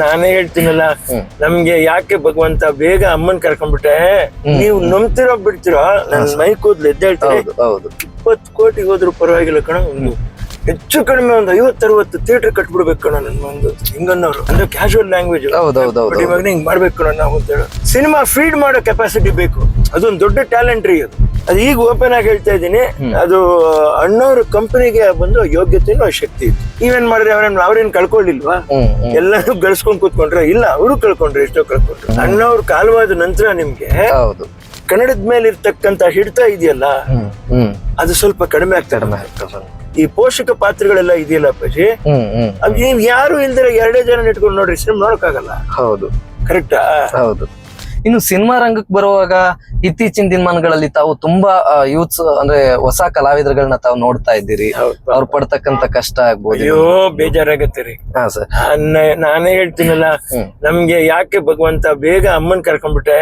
ನಾನೇ ಹೇಳ್ತೀನಲ್ಲ. ನಮ್ಗೆ ಯಾಕೆ ಭಗವಂತ ಬೇಗ ಅಮ್ಮನ್ ಕರ್ಕೊಂಡ್ಬಿಟ್ಟೆ? ನೀವು ನಂಬ್ತಿರೋ ಬಿಡ್ತಿರೋ? ನನ್ ಮೈ ಕೂದ್ಲು ಎದ್ದೇಳ್ತೀನಿ. ಹೌದು ಹೌದು. ಇಪ್ಪತ್ತು ಕೋಟಿ ಹೋದ್ರು ಪರವಾಗಿಲ್ಲ ಕಣ ಒಂದು ಹೆಚ್ಚು ಕಡಿಮೆ ಒಂದು ಐವತ್ತರವತ್ತು ಥಿಯೇಟರ್ ಕಟ್ಬಿಡ್ಬೇಕು ಕಣ ನನ್ ಒಂದು ಹಿಂಗನ್ನೋರು. ಅಂದ್ರೆ ಕ್ಯಾಶುವಲ್ ಲ್ಯಾಂಗ್ವೇಜ್ ಹೌದು ಹೌದು ಹೌದು ಬಡಿ ಮಗನೇ ಹಿಂಗ್ ಮಾಡ್ಬೇಕು ಕಣ ನಾವು ಅಂತ ಹೇಳೋ. ಸಿನಿಮಾ ಫೀಡ್ ಮಾಡೋ ಕೆಪಾಸಿಟಿ ಬೇಕು. ಅದೊಂದು ದೊಡ್ಡ ಟ್ಯಾಲೆಂಟ್ ರೀ ಅದು. ಅದು ಈಗ ಓಪನ್ ಆಗಿ ಹೇಳ್ತಾ ಇದ್ದೀನಿ. ಅದು ಅಣ್ಣವ್ರ ಕಂಪನಿಗೆ ಬಂದು ಯೋಗ್ಯತೆನೂ ಶಕ್ತಿ ಇತ್ತು. ನೀವೇನ್ ಮಾಡಿದ್ರೆ? ಅವ್ರನ್ನ ಅವ್ರೇನ್ ಕಳ್ಕೊಳ್ಳಿಲ್ವಾ ಎಲ್ಲರೂ ಗಳಿಸ್ಕೊಂಡ್ ಕೂತ್ಕೊಂಡ್ರೆ ಇಲ್ಲ ಅವರು ಕಳ್ಕೊಂಡ್ರೆ ಎಷ್ಟೋ ಕಳ್ಕೊಂಡ್ರು. ಅಣ್ಣವ್ರ ಕಾಲವಾದ ನಂತರ ನಿಮ್ಗೆ ಹೌದು. ಕನ್ನಡದ ಮೇಲೆ ಇರ್ತಕ್ಕಂತ ಹಿಡಿತ ಇದೆಯಲ್ಲ? ಅದು ಸ್ವಲ್ಪ ಕಡಿಮೆ ಆಗ್ತಾ ಈ ಪೋಷಕ ಪಾತ್ರಗಳೆಲ್ಲ ಇದೆಯಲ್ಲ ಅಪ್ಪಾಜಿ? ನೀವ್ ಯಾರು ಇಲ್ದಿರ ಎರಡೇ ಜನ ಇಟ್ಕೊಂಡು ನೋಡ್ರಿ ಸಿನಿಮಾ ನೋಡಕ್ಕಾಗಲ್ಲ? ಹೌದು. ಕರೆಕ್ಟಾ ಹೌದು. ಇನ್ನು ಸಿನಿಮಾ ರಂಗಕ್ಕೆ ಬರುವಾಗ ಇತ್ತೀಚಿನ ದಿನಮಾನಗಳಲ್ಲಿ ತಾವು ತುಂಬಾ ಯೂತ್ಸ್ ಅಂದ್ರೆ ಹೊಸ ಕಲಾವಿದರುಗಳನ್ನ ತಾವು ನೋಡ್ತಾ ಇದ್ದೀರಿ. ಅವ್ರು ಪಡ್ತಕ್ಕಂತ ಕಷ್ಟ ಆಗ್ಬೋದು. ಅಯ್ಯೋ ಬೇಜಾರಾಗತ್ತೆ ರೀ. ಹಾ ಸರ್. ನಾನೇ ಹೇಳ್ತೀನಲ್ಲ ನಮ್ಗೆ ಯಾಕೆ ಭಗವಂತ ಬೇಗ ಅಮ್ಮನ್ ಕರ್ಕೊಂಡ್ಬಿಟ್ಟೆ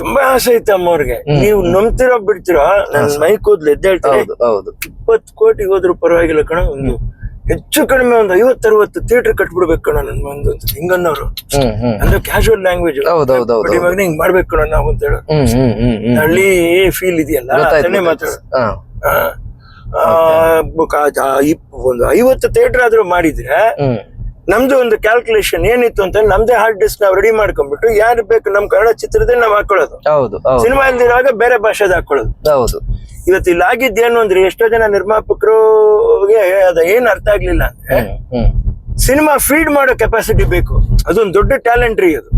ತುಂಬಾ ಆಸೆ ಇತ್ತು ಅಮ್ಮವ್ರಿಗೆ. ನೀವು ನಂಬ್ತಿರೋ ಬಿಡ್ತಿರೋ ನನ್ ಮೈ ಕೂದ್ಲು ಎದ್ದೇಳ್ತಾ ಹೌದು ಹೌದು. ಇಪ್ಪತ್ತು ಕೋಟಿ ಹೋದ್ರು ಪರವಾಗಿಲ್ಲ ಕಣ ಒಂದು ಹೆಚ್ಚು ಕಡಿಮೆ ಒಂದು ಐವತ್ತರವತ್ತು ಥಿಯೇಟರ್ ಕಟ್ಬಿಡ್ಬೇಕು ಕಣ ನನ್ ಒಂದು ಹಿಂಗನ್ನೋರು. ಅಂದ್ರೆ ಕ್ಯಾಶುವಲ್ ಲ್ಯಾಂಗ್ವೇಜ್ ಮಗನೇ ಹಿಂಗ್ ಮಾಡ್ಬೇಕು ಕಣ ನಾವು ಅಂತ ಹೇಳೋ. ಹಳ್ಳಿ ಫೀಲ್ ಇದೆಯಲ್ಲ ಒಂದು ಐವತ್ತು ಥಿಯೇಟರ್ ಆದ್ರೂ ಮಾಡಿದ್ರೆ ನಮ್ದು ಒಂದು ಕ್ಯಾಲ್ಕುಲೇಷನ್ ಏನಿತ್ತು ಅಂತ ನಮ್ದೇ ಹಾರ್ಡ್ ಡಿಸ್ಕ್ ನಾವು ರೆಡಿ ಮಾಡ್ಕೊಂಡ್ಬಿಟ್ಟು ಯಾರು ಬೇಕು ನಮ್ ಕನ್ನಡ ಚಿತ್ರದೇ ನಾವ್ ಹಾಕೊಳ್ಳೋದು. ಸಿನಿಮಾ ಇಲ್ದಿರುವಾಗ ಬೇರೆ ಭಾಷೆದ ಹಾಕೊಳ್ಳೋದು. ಹೌದು. ಇವತ್ತು ಇಲ್ಲಿ ಆಗಿದ್ದೇನು ಅಂದ್ರೆ ಎಷ್ಟೋ ಜನ ನಿರ್ಮಾಪಕರು ಅದ ಏನ್ ಅರ್ಥ ಆಗ್ಲಿಲ್ಲ ಅಂದ್ರೆ ಸಿನಿಮಾ ಫೀಡ್ ಮಾಡೋ ಕೆಪಾಸಿಟಿ ಬೇಕು. ಅದೊಂದು ದೊಡ್ಡ ಟ್ಯಾಲೆಂಟ್ ರೀ ಅದು.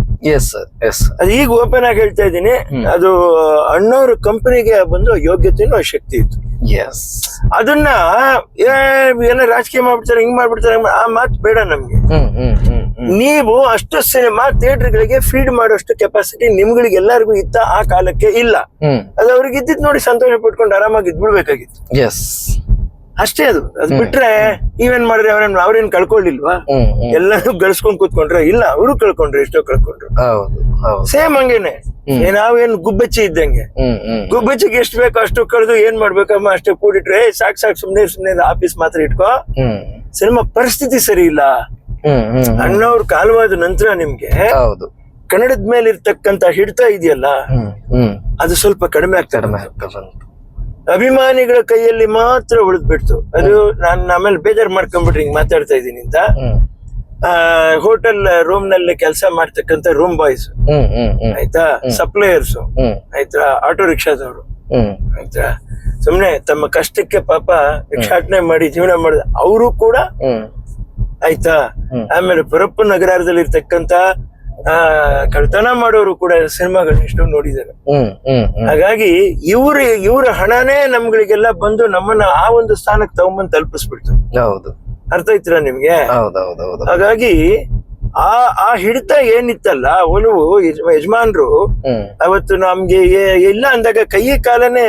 ಎಸ್ ಅದು ಈಗ ಓಪನ್ ಆಗಿ ಹೇಳ್ತಾ ಇದ್ದೀನಿ. ಅದು ಅಣ್ಣವ್ರ ಕಂಪನಿಗೆ ಬಂದು ಯೋಗ್ಯತೆನೂ ಶಕ್ತಿ ಇತ್ತು. ಎಸ್ ಅದನ್ನ ಏ, ಎಲ್ಲ ರಾಜಕೀಯ ಮಾಡ್ಬಿಡ್ತಾರೆ ಹಿಂಗ್ ಮಾಡ್ಬಿಡ್ತಾರೆ ಆ ಮಾತು ಬೇಡ ನಮ್ಗೆ. ನೀವು ಅಷ್ಟು ಸಿನಿಮಾ ಥಿಯೇಟರ್ಗಳಿಗೆ ಫೀಡ್ ಮಾಡೋಷ್ಟು ಕೆಪಾಸಿಟಿ ನಿಮ್ಗಳಿಗೆ ಎಲ್ಲರಿಗೂ ಇತ್ತ ಆ ಕಾಲಕ್ಕೆ ಇಲ್ಲ. ಅದು ಅವ್ರಿಗೆ ಇದ್ದಿದ್ ನೋಡಿ ಸಂತೋಷ ಪಟ್ಕೊಂಡು ಆರಾಮಾಗಿ ಇದ್ಬಿಡ್ಬೇಕಾಗಿತ್ತು. ಎಸ್ ಅಷ್ಟೇ ಅದು. ಅದು ಬಿಟ್ರೆ ನೀವೇನ್ ಮಾಡಿದ್ರೆ? ಅವ್ರೇನ್ ಅವ್ರೇನ್ ಕಳ್ಕೊಳ್ಳಿಲ್ವಾ? ಎಲ್ಲರೂ ಗಳಿಸ್ಕೊಂಡ್ ಕೂತ್ಕೊಂಡ್ರೆ ಇಲ್ಲ ಅವರು ಕಳ್ಕೊಂಡ್ರು ಎಷ್ಟೋ ಕಳ್ಕೊಂಡ್ರು. ಸೇಮ್ ಹಂಗೇನೆ. ನಾವೇನ್ ಗುಬ್ಬಚ್ಚಿ ಇದ್ದಂಗೆ. ಗುಬ್ಬಚ್ಚಿಗೆ ಎಷ್ಟು ಬೇಕೋ ಅಷ್ಟು ಕಳೆದು ಏನ್ ಮಾಡ್ಬೇಕಮ್ಮ ಅಷ್ಟೇ ಕೂಡಿಟ್ರೆ ಸಾಕ್ ಸಾಕ್ ಸುಮ್ನೆ ಸುಮ್ನೆ ಆಫೀಸ್ ಮಾತ್ರ ಇಟ್ಕೋ. ಸಿನಿಮಾ ಪರಿಸ್ಥಿತಿ ಸರಿ ಇಲ್ಲ. ಅಣ್ಣವ್ರ ಕಾಲವಾದ ನಂತರ ನಿಮ್ಗೆ ಹೌದು. ಕನ್ನಡದ ಮೇಲೆ ಇರ್ತಕ್ಕಂತ ಹಿಡಿತ ಇದೆಯಲ್ಲ? ಅದು ಸ್ವಲ್ಪ ಕಡಿಮೆ ಆಗ್ತಾ ಬಂತು. ಅಭಿಮಾನಿಗಳ ಕೈಯಲ್ಲಿ ಮಾತ್ರ ಉಳಿದ್ಬಿಡ್ತು ಅದು ನಾನು ಆಮೇಲೆ ಬೇಜಾರ್ ಮಾಡ್ಕೊಂಡ್ಬಿಟ್ರಿ ಹಿಂಗ್ ಮಾತಾಡ್ತಾ ಇದೀನಿ ಅಂತ. ಹೋಟೆಲ್ ರೂಮ್ನಲ್ಲಿ ಕೆಲಸ ಮಾಡ್ತಕ್ಕಂತ ರೂಮ್ ಬಾಯ್ಸ್ ಆಯ್ತಾ? ಸಪ್ಲೈಯರ್ಸ್ ಆಯ್ತಾ? ಆಟೋ ರಿಕ್ಷಾದವರು. ಆಯ್ತಾ? ಸುಮ್ನೆ ತಮ್ಮ ಕಷ್ಟಕ್ಕೆ ಪಾಪ ಭಿಕ್ಷಾಟನೆ ಮಾಡಿ ಜೀವನ ಮಾಡಿದ ಅವರು ಕೂಡ ಆಯ್ತಾ. ಆಮೇಲೆ ಪರಪ್ಪ ನಗರದಲ್ಲಿ ಇರ್ತಕ್ಕಂತ ಆ ಕಳ್ತನ ಮಾಡೋರು ಕೂಡ ಸಿನಿಮಾಗಳು ಎಷ್ಟೋ ನೋಡಿದ್ದಾರೆ. ಹಾಗಾಗಿ ಇವ್ರ ಇವ್ರ ಹಣನೇ ನಮ್ಗಳಿಗೆಲ್ಲ ಬಂದು ನಮ್ಮನ್ನ ಆ ಒಂದು ಸ್ಥಾನಕ್ಕೆ ತಗೊಂಬಂದ್ ತಲುಪಿಸ್ಬಿಡ್ತು. ಹೌದು. ಅರ್ಥ ಆಯ್ತಿರ ನಿಮ್ಗೆ? ಹಾಗಾಗಿ ಆ ಆ ಹಿಡಿತ ಏನಿತ್ತಲ್ಲ ಒಲವು ಯಜ- ಯಜಮಾನ್ರು ಅವತ್ತು ನಮ್ಗೆ ಇಲ್ಲ ಅಂದಾಗ ಕೈ ಕಾಲನೇ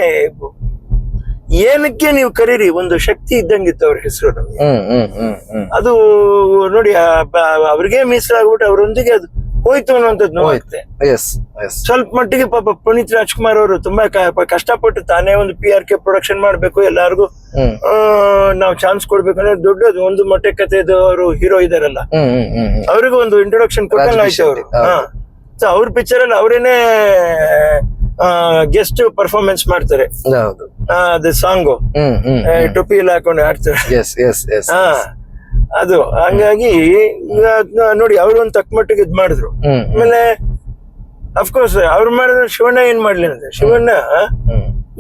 ಏನಕ್ಕೆ ನೀವು ಕರೀರಿ? ಒಂದು ಶಕ್ತಿ ಇದ್ದಂಗಿತ್ತು ಅವ್ರ ಹೆಸರು ನಮ್ಗೆ. ಅದು ನೋಡಿ ಅವ್ರಿಗೆ ಮೀಸಲಾಗ್ಬಿಟ್ಟು ಅವರೊಂದಿಗೆ ಅದು ಹೋಯ್ತು ಅನ್ನುವಂಥದ್ದು ಹೋಯ್ತೆ. ಸ್ವಲ್ಪ ಮಟ್ಟಿಗೆ ಪಾಪ ಪುನೀತ್ ರಾಜ್ಕುಮಾರ್ ಅವರು ತುಂಬಾ ಕಷ್ಟಪಟ್ಟು ತಾನೇ ಒಂದು ಪಿ ಆರ್ ಕೆ ಪ್ರೊಡಕ್ಷನ್ ಮಾಡ್ಬೇಕು ಎಲ್ಲಾರ್ಗು ನಾವು ಚಾನ್ಸ್ ಕೊಡ್ಬೇಕು ಅಂದ್ರೆ ದೊಡ್ಡದು ಒಂದು ಮೊಟ್ಟೆ ಕಥೆದು ಅವರು ಹೀರೋ ಇದಾರಲ್ಲ. ಅವ್ರಿಗೂ ಒಂದು ಇಂಟ್ರೊಡಕ್ಷನ್ ಕೊಟ್ಟಲ್ಲ ಆಯ್ತು ಅವರು. ಅವ್ರ ಪಿಕ್ಚರ್ ಅಲ್ಲಿ ಅವರೇನೆ ಗೆಸ್ಟ್ ಪರ್ಫಾರ್ಮೆನ್ಸ್ ಮಾಡ್ತಾರೆ. ಹೌದು. ಅದು ಸಾಂಗು. ಟೊಪಿ ಎಲ್ಲ ಹಾಕೊಂಡು ಆಡ್ತಾರೆ ಎಸ್ ಎಸ್ ಎಸ್ ಹಾ ಅದು ಹಂಗಾಗಿ ನೋಡಿ ಅವ್ರು ಒಂದು ತಕ್ಕ ಮಟ್ಟಿಗೆ ಇದ್ ಮಾಡಿದ್ರು. ಆಮೇಲೆ ಅಫ್ಕೋರ್ಸ್ ಅವ್ರು ಮಾಡಿದ್ರೆ ಶಿವಣ್ಣ ಏನ್ ಮಾಡ್ಲಿ ಅಂದ್ರೆ ಶಿವಣ್ಣ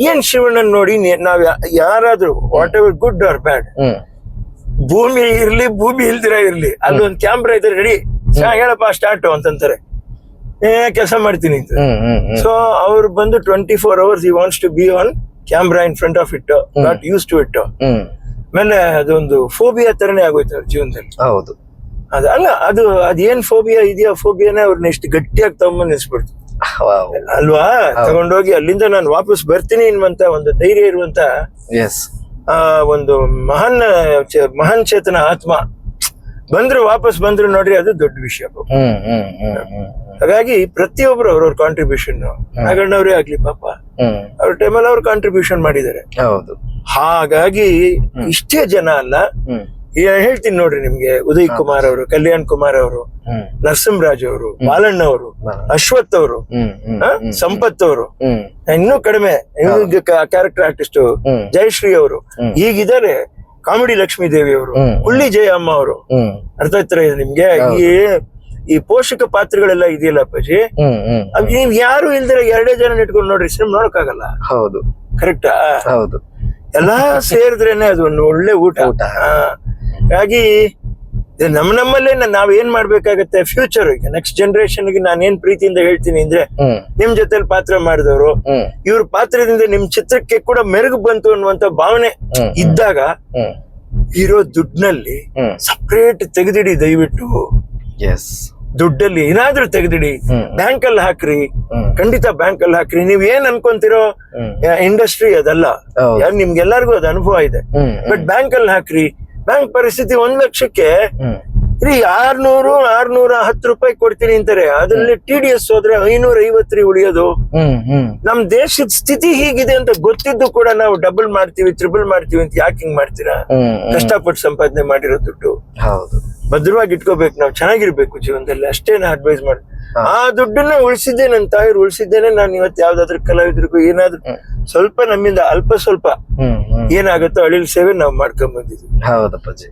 ಏನ್ ಶಿವಣ್ಣನ್ ನೋಡಿ ನಾವ್ ಯಾರಾದ್ರೂ whatever good or bad ಭೂಮಿ ಇರ್ಲಿ ಭೂಮಿ ಇಲ್ದಿರ ಇರ್ಲಿ ಅಲ್ಲೊಂದ್ ಕ್ಯಾಮ್ರಾ ಇದ್ರೆ ರೆಡಿ ಹೇಳಪ್ಪ ಸ್ಟಾರ್ಟ್ ಅಂತಂತಾರೆ. ಕೆಲಸ ಮಾಡ್ತೀನಿ ಅಂತ. ಸೊ ಅವ್ರು ಬಂದು twenty four hours he wants to be on camera in front of it not used to it ಆಮೇಲೆ ಅದೊಂದು ಫೋಬಿಯಾ ತರನೇ ಆಗೋಯ್ತು ಅವ್ರ ಜೀವನದಲ್ಲಿ. ಹೌದು. ಅದು ಅಲ್ಲ ಅದು ಅದೇನ್ ಫೋಬಿಯಾ ಇದೆಯಾ ಫೋಬಿಯಾನೇ ಅವ್ರನ್ನ ಎಷ್ಟು ಗಟ್ಟಿಯಾಗಿ ತಗೊಂಬಂದ್ ನಿಲ್ಸ್ಬಿಡ್ತು ಅಲ್ವಾ? ತಗೊಂಡೋಗಿ ಅಲ್ಲಿಂದ ನಾನು ವಾಪಸ್ ಬರ್ತೀನಿ ಅನ್ನುವಂತ ಒಂದು ಧೈರ್ಯ ಇರುವಂತ ಎಸ್ ಆ ಒಂದು ಮಹಾನ್ ಮಹಾನ್ ಚೇತನ ಆತ್ಮ ಬಂದ್ರು ವಾಪಸ್ ಬಂದ್ರು ನೋಡ್ರಿ ಅದು ದೊಡ್ಡ ವಿಷಯ. ಹಾಗಾಗಿ ಪ್ರತಿಯೊಬ್ರು ಅವ್ರವ್ರ ಕಾಂಟ್ರಿಬ್ಯೂಷನ್ ನಾಗಣ್ಣವ್ರೇ ಆಗ್ಲಿ ಪಾಪ ಅವ್ರ ಟೈಮಲ್ಲಿ ಅವ್ರು ಕಾಂಟ್ರಿಬ್ಯೂಷನ್ ಮಾಡಿದ್ದಾರೆ. ಹೌದು. ಹಾಗಾಗಿ ಇಷ್ಟೇ ಜನ ಅಲ್ಲ ಹೇಳ್ತೀನಿ ನೋಡ್ರಿ ನಿಮ್ಗೆ ಉದಯ್ ಕುಮಾರ್ ಅವರು ಕಲ್ಯಾಣ್ ಕುಮಾರ್ ಅವರು ನರಸಿಂಹರಾಜ್ ಅವರು ಬಾಲಣ್ಣ ಅವರು. ಅಶ್ವಥ್ ಅವರು ಸಂಪತ್ ಅವರು. ಇನ್ನೂ ಕಡಿಮೆ ಕ್ಯಾರೆಕ್ಟರ್ ಆರ್ಟಿಸ್ಟ್ ಜಯಶ್ರೀ ಅವರು. ಈಗಿದ್ದಾರೆ ಕಾಮಿಡಿ ಲಕ್ಷ್ಮೀ ದೇವಿ ಅವರು. ಹುಳ್ಳಿ ಜಯಮ್ಮ ಅವರು. ಅರ್ಥ ಆಯ್ತರ ಇದು ನಿಮ್ಗೆ? ಈ ಈ ಪೋಷಕ ಪಾತ್ರಗಳೆಲ್ಲ ಇದೆಯಲ್ಲ ಅಪ್ಪಾಜಿ? ನೀವ್ ಯಾರು ಇಲ್ದಿರ ಎರಡೇ ಜನ ಇಟ್ಕೊಂಡು ನೋಡ್ರಿ ಸಿನಿಮಾ ನೋಡಕ್ಕಾಗಲ್ಲ? ಹೌದು. ಕರೆಕ್ಟಾ ಹೌದು. ಎಲ್ಲಾ ಸೇರಿದ್ರೇನೆ ಅದು ಒಂದು ಒಳ್ಳೆ ಊಟ. ಊಟ. ಹಾಗಾಗಿ ಇದು ನಮ್ಮ ನಮ್ಮಲ್ಲೇ ನಾವ್ ಏನ್ ಮಾಡ್ಬೇಕಾಗತ್ತೆ? ಫ್ಯೂಚರ್ ನೆಕ್ಸ್ಟ್ ಜನರೇಷನ್ಗೆ ನಾನು ಏನ್ ಪ್ರೀತಿಯಿಂದ ಹೇಳ್ತೀನಿ ಅಂದ್ರೆ ನಿಮ್ ಜೊತೆಲಿ ಪಾತ್ರ ಮಾಡಿದವರು ಇವ್ರ ಪಾತ್ರದಿಂದ ನಿಮ್ ಚಿತ್ರಕ್ಕೆ ಕೂಡ ಮೆರುಗು ಬಂತು ಅನ್ನುವಂತ ಭಾವನೆ ಇದ್ದಾಗ ಇರೋ ದುಡ್ಡಿನಲ್ಲಿ ಸಪ್ರೇಟ್ ತೆಗೆದಿಡಿ ದಯವಿಟ್ಟು. ಎಸ್ ದುಡ್ಡಲ್ಲಿ ಏನಾದ್ರೂ ತೆಗೆದಿಡಿ. ಬ್ಯಾಂಕ್ ಅಲ್ಲಿ ಹಾಕ್ರಿ. ಖಂಡಿತ ಬ್ಯಾಂಕ್ ಅಲ್ಲಿ ಹಾಕ್ರಿ. ನೀವ್ ಏನ್ ಅನ್ಕೊಂತಿರೋ ಇಂಡಸ್ಟ್ರಿ ಅದಲ್ಲ. ನಿಮ್ಗೆಲ್ಲಾರ್ಗು ಅದ್ ನಿಮ್ಗೆಲ್ಲರಿಗೂ ಅದು ಅನುಭವ ಇದೆ. ಬಟ್ ಬ್ಯಾಂಕ್ ಅಲ್ಲಿ ಹಾಕ್ರಿ. ಬ್ಯಾಂಕ್ ಪರಿಸ್ಥಿತಿ ಒಂದ್ ಲಕ್ಷಕ್ಕೆ ರೀ ಆರ್ನೂರು ಆರ್ನೂರ ಹತ್ತು ರೂಪಾಯಿ ಕೊಡ್ತೀನಿ ಅಂತಾರೆ. ಅದ್ರಲ್ಲಿ ಟಿ ಡಿ ಎಸ್ ಹೋದ್ರೆ ಐನೂರ ಐವತ್ತು ರೀ ಉಳಿಯೋದು. ನಮ್ ದೇಶದ ಸ್ಥಿತಿ ಹೀಗಿದೆ ಅಂತ ಗೊತ್ತಿದ್ದು ಕೂಡ ನಾವು ಡಬಲ್ ಮಾಡ್ತೀವಿ ಟ್ರಿಬಲ್ ಮಾಡ್ತೀವಿ ಅಂತ ಯಾಕೆ ಹಿಂಗ್ ಮಾಡ್ತೀರಾ. ಕಷ್ಟಪಟ್ಟು ಸಂಪಾದನೆ ಮಾಡಿರೋ ದುಡ್ಡು. ಹೌದು. ಭದ್ರವಾಗಿ ಇಟ್ಕೋಬೇಕು ನಾವು ಚೆನ್ನಾಗಿರ್ಬೇಕು ಜೀವನದಲ್ಲಿ ಅಷ್ಟೇ ನಾ ಅಡ್ವೈಸ್ ಮಾಡಿ ಆ ದುಡ್ಡನ್ನ ಉಳಿಸಿದ್ದೆ ನನ್ನ ತಾಯಿರು ಉಳಿಸಿದ್ದೇನೆ ನಾನು ಇವತ್ತು ಯಾವ್ದಾದ್ರು ಕಲಾವಿದರಿಗೂ ಏನಾದ್ರು ಸ್ವಲ್ಪ ನಮ್ಮಿಂದ ಅಲ್ಪ ಸ್ವಲ್ಪ ಏನಾಗುತ್ತೋ ಅಳಿಲ್ ಸೇವೆ ನಾವು ಮಾಡ್ಕೊಂಡ್ ಬಂದಿದ್ವಿ ಹೌದಪ್ಪಾಜಿ